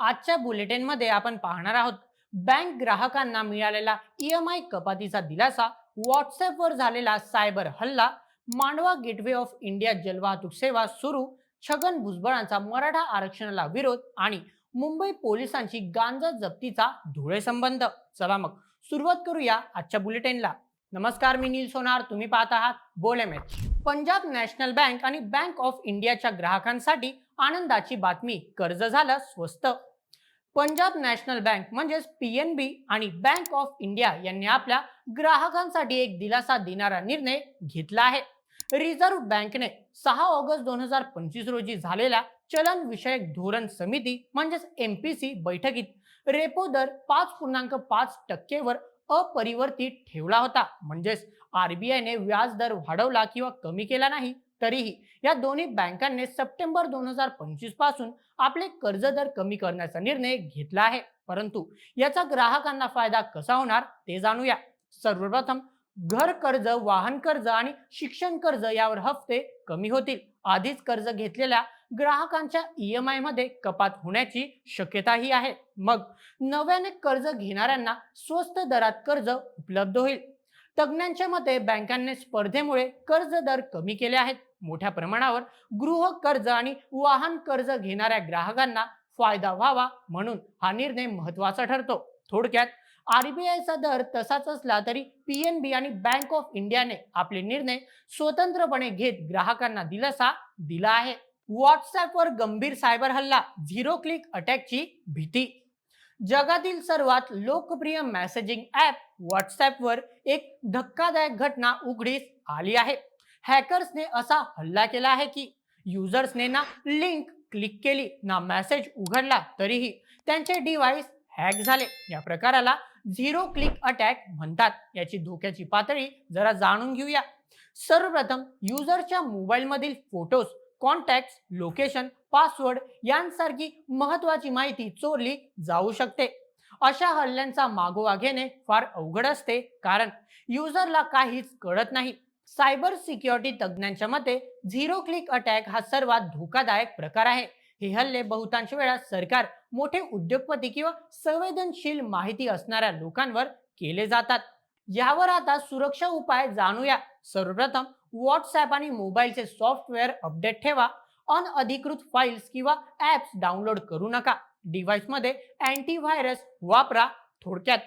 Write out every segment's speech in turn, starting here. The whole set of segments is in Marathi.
आजच्या बुलेटिनमध्ये आपण पाहणार आहोत बँक ग्राहकांना मिळालेला ईएमआय कपातीचा दिलासा व्हॉट्सअपवर झालेला सायबर हल्ला मांडवा गेटवे ऑफ इंडिया जलवाहतूक सेवा सुरू छगन भुजबळांचा मराठा आरक्षणाला विरोध आणि मुंबई पोलिसांची गांजा जप्तीचा धुळे संबंध. चला मग सुरुवात करूया आजच्या बुलेटिनला. नमस्कार मी नील सोनार तुम्ही पाहत आहात बोल M H. Punjab national bank आणि बँक ऑफ इंडियाच्या ग्राहकांसाठी आनंदाची बातमी कर्ज झालं स्वस्त. पंजाब नॅशनल बँक म्हणजेच पी एन बी आणि बँक ऑफ इंडिया यांनी आपल्या ग्राहकांसाठी एक दिलासा देणारा निर्णय घेतला आहे. रिझर्व्ह बँकेने सहा ऑगस्ट दोन हजार पंचवीस रोजी झालेल्या चलन विषयक धोरण समिती म्हणजेच एम पी सी बैठकीत रेपो दर पाच पूर्णांक पाच टक्केवर अपरिवर्तित ठेवला होता. म्हणजेच आरबीआयने व्याज दर वाढवला किंवा कमी केला नाही. तरीही या दोन्ही बँकांनी सप्टेंबर दोन हजार पंचवीसपासून आपले कर्ज दर कमी करण्याचा निर्णय घेतला आहे. परंतु याचा ग्राहकांना फायदा कसा होणार ते जाणूया. सर्वप्रथम घर कर्ज वाहन कर्ज आणि शिक्षण कर्ज यावर हफ्ते कमी होतील. आधीच कर्ज घेतलेल्या ग्राहकांच्या ईएमआयमध्ये कपात होण्याची शक्यताही आहे. मग नव्याने कर्ज घेणाऱ्यांना स्वस्त दरात कर्ज उपलब्ध होईल. तज्ज्ञांच्या मते बँकांनी स्पर्धेमुळे कर्ज दर कमी केले आहेत. मोठ्या प्रमाणावर गृह कर्ज आणि वाहन कर्ज घेणाऱ्या ग्राहकांना फायदा व्हावा म्हणून हा निर्णय महत्त्वाचा ठरतो. थोडक्यात आरबीआयचा दर तसाच असला तरी पीएनबी आणि बँक ऑफ इंडियाने आपले निर्णय स्वतंत्रपणे घेत ग्राहकांना दिलासा दिला आहे. व्हॉट्सअपवर गंभीर सायबर हल्ला झिरो क्लिक अटॅकची भीती. जगातील सर्वात लोकप्रिय मेसेजिंग ॲप व्हॉट्सअपवर एक धक्कादायक घटना उघडीस आली आहे. हॅकर्सने असा हल्ला केला आहे की युजर्सने ना लिंक क्लिक केली ना मेसेज उघडला तरीही त्यांचे डिव्हाइस हॅक झाले. या प्रकाराला झिरो क्लिक अटॅक म्हणतात. याची धोक्याची पातळी जरा जाणून घेऊया. सर्वप्रथम युजरच्या मोबाईलमधील फोटोज कॉन्टॅक्ट लोकेशन पासवर्ड यांसारखी महत्वाची माहिती चोरली जाऊ शकते. अशा हल्ल्यांचा मागोवा घेणे फार अवघड असते कारण युजरला काहीच कळत नाही. सायबर सिक्युरिटी तज्ज्ञांच्या मते झिरो क्लिक अटॅक हा सर्वात धोकादायक प्रकार आहे. हे हल्ले बहुतांश वेळा सरकार मोठे उद्योगपती किंवा संवेदनशील माहिती असणाऱ्या लोकांवर केले जातात. यावर आता सुरक्षा उपाय जाणूया. सर्वप्रथम व्हॉट्सअप आणि मोबाईलचे सॉफ्टवेअर अपडेट ठेवा. अनअधिकृत फाईल्स किंवा ऍप्स डाउनलोड करू नका. डिव्हाइसमध्ये अँटीव्हायरस वापरा. थोडक्यात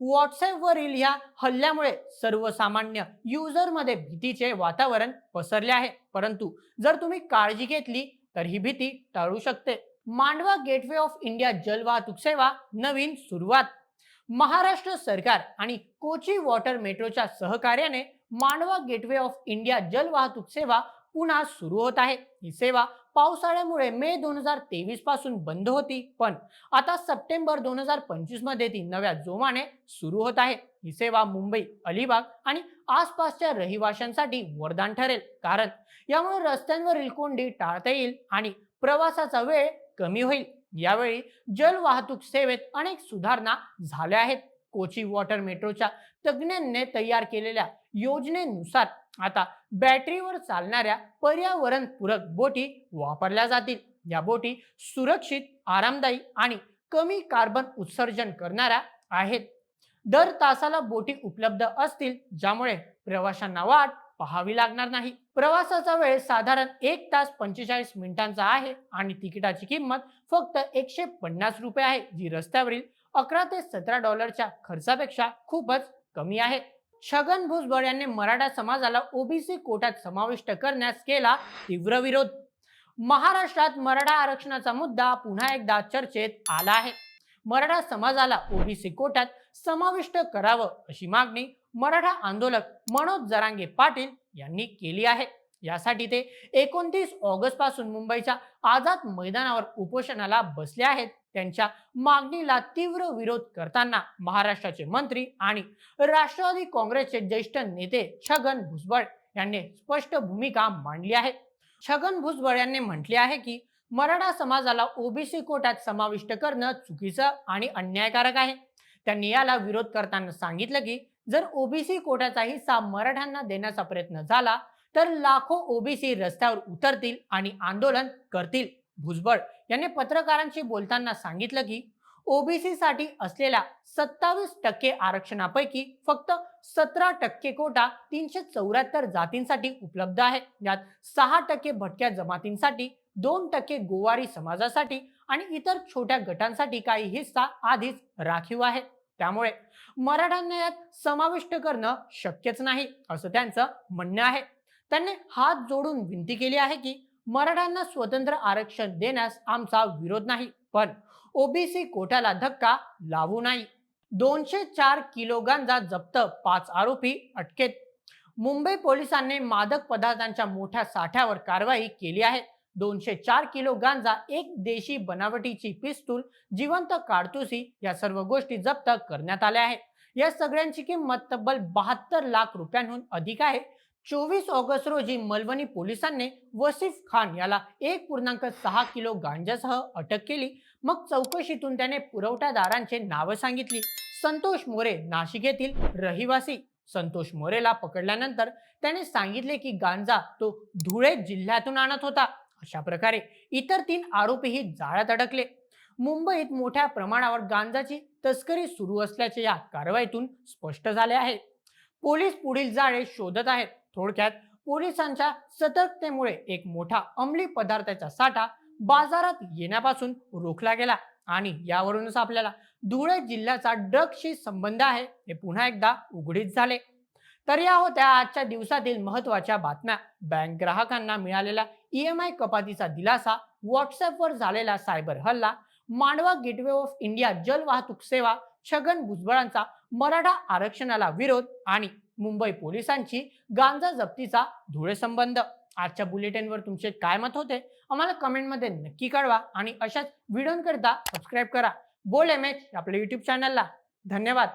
व्हॉट्सअपवरील या हल्ल्यामुळे सर्वसामान्य युजरमध्ये भीतीचे वातावरण पसरले आहे. परंतु जर तुम्ही काळजी घेतली तर ही भीती टाळू शकते. मांडवा गेटवे ऑफ इंडिया जलवाहतूक सेवा नवीन सुरुवात. महाराष्ट्र सरकार आणि कोची वॉटर मेट्रोच्या सहकार्याने मांडवा गेटवे ऑफ इंडिया जलवाहतूक सेवा पुन्हा सुरू होत आहे. ही सेवा पावसाळ्यामुळे मे दोन हजार तेवीसपासून बंद होती. पण आता सप्टेंबर दोन हजार पंचवीसमध्ये ती नव्या जोमाने सुरू होत आहे. ही सेवा मुंबई अलिबाग आणि आसपासच्या रहिवाशांसाठी वरदान ठरेल. कारण यामुळे रस्त्यांवरील कोंडी टाळता येईल आणि प्रवासाचा वेळ कमी होईल. यावेळी जल वाहतूक सेवेत अनेक सुधारणा झाल्या आहेत. कोची वॉटर मेट्रोच्या तज्ज्ञांनी तयार केलेल्या योजनेनुसार आता बॅटरीवर चालणाऱ्या पर्यावरणपूरक बोटी वापरल्या जातील. या बोटी सुरक्षित आरामदायी आणि कमी कार्बन उत्सर्जन करणाऱ्या आहेत. दर तासाला बोटी उपलब्ध असतील ज्यामुळे प्रवाशांना वाट पाहावी लागणार नाही. प्रवासाचा वेळ साधारण एक तास पंचेचाळीस मिनिटांचा आहे आणि तिकिटाची किंमत फक्त एकशे पन्नास रुपये आहे जी रस्त्यावरील अकरा ते सतरा डॉलरच्या खर्चापेक्षा खूपच कमी आहे. छगन भुजबळ यांनी मराठा समाजाला ओबीसी कोट्यात समाविष्ट करण्यास केला तीव्र विरोध. महाराष्ट्रात मराठा आरक्षणाचा मुद्दा पुन्हा एकदा चर्चेत आला आहे. मराठा समाजाला ओबीसी कोटात समाविष्ट करावं अशी मागणी मराठा आंदोलक मनोज जरांगे पाटील यांनी केली आहे. यासाठी ते एकोणतीस ऑगस्टपासून मुंबईच्या आझाद मैदानावर उपोषणाला बसले आहेत. त्यांच्या मागणीला तीव्र विरोध करताना महाराष्ट्राचे मंत्री आणि राष्ट्रवादी काँग्रेसचे ज्येष्ठ नेते छगन भुजबळ यांनी स्पष्ट भूमिका मांडली आहे. छगन भुजबळ यांनी म्हटले आहे की मराठा समाजाला ओबीसी कोट्यात समाविष्ट करणं चुकीचं आणि अन्यायकारक आहे. त्यांनी याला विरोध करताना सांगितलं की जर ओबीसी कोट्याचा हिस्सा मराठ्यांना देण्याचा प्रयत्न झाला तर लाखो ओबीसी रस्त्यावर उतरतील आणि आंदोलन करतील. भुजबळ यांनी पत्रकारांशी बोलताना सांगितलं की ओबीसी साठी असलेल्या सत्तावीस टक्के आरक्षणापैकी फक्त सतरा टक्के कोटा तीनशे चौऱ्याहत्तर जातींसाठी उपलब्ध आहे. यात सहा टक्के भटक्या जमातींसाठी दोन टक्के गोवारी समाजासाठी आणि इतर छोट्या गटांसाठी काही हिस्सा आधीच राखीव आहे. त्यामुळे मराठ्यांना यात समाविष्ट करणं शक्यच नाही असं त्यांचं म्हणणं आहे. त्यांनी हात जोडून विनंती केली आहे की मराठ्यांना स्वतंत्र आरक्षण देण्यास आमचा विरोध नाही पण ओबीसी कोट्याला धक्का लावू नाही. दोनशे चार किलो गांजा जप्त पाच आरोपी अटकेत. मुंबई पोलिसांनी मादक पदार्थांच्या मोठ्या साठ्यावर कारवाई केली आहे. दोनशे चार किलो गांजा एक देशी बनावटीची पिस्तूल जिवंत काडतुसी या सर्व गोष्टी जप्त करण्यात आल्या आहेत. या सगळ्यांची किंमत तब्बल बहात्तर लाख रुपयांहून अधिक आहे. चोवीस ऑगस्ट रोजी मलवणी पोलिसांनी वसीफ खान याला एक पूर्णांक सहा किलो गांजासह अटक केली. मग चौकशीतून त्याने पुरवठादारांचे नावं सांगितली. संतोष मोरे नाशिक येथील रहिवासी संतोष मोरेला पकडल्यानंतर त्याने सांगितले की गांजा तो धुळे जिल्ह्यातून आणत होता. अशा प्रकारे इतर तीन आरोपीही जाळ्यात अडकले. मुंबईत मोठ्या प्रमाणावर गांजाची तस्करी सुरू असल्याचे या कारवाईतून स्पष्ट झाले आहे. पोलीस पुढील जाळे शोधत आहेत. थोडक्यात पोलिसांच्या सतर्कतेमुळे एक मोठा अंमली पदार्थाचा साठा बाजारात येण्यापासून रोखला गेला आणि यावरूनच आपल्याला धुळे जिल्ह्याचा ड्रग्सशी संबंध आहे हे पुन्हा एकदा उघडीत झाले. तर या होत्या आजच्या दिवसातील महत्त्वाच्या बातम्या. बँक ग्राहकांना मिळालेला ईएमआय कपातीचा दिलासा व्हॉट्सअपवर झालेला सायबर हल्ला मांडवा गेटवे ऑफ इंडिया जल वाहतूक सेवा छगन भुजबळांचा मराठा आरक्षणाला विरोध आणि मुंबई पोलिसांची गांजा जप्तीचा धुळे संबंध. आजच्या बुलेटिनवर तुमचे काय मत होते? आम्हाला कमेंटमध्ये नक्की कळवा आणि अशाच व्हिडिओंकरिता सबस्क्राईब करा. बोल एम एच आपल्या युट्यूब चॅनलला धन्यवाद.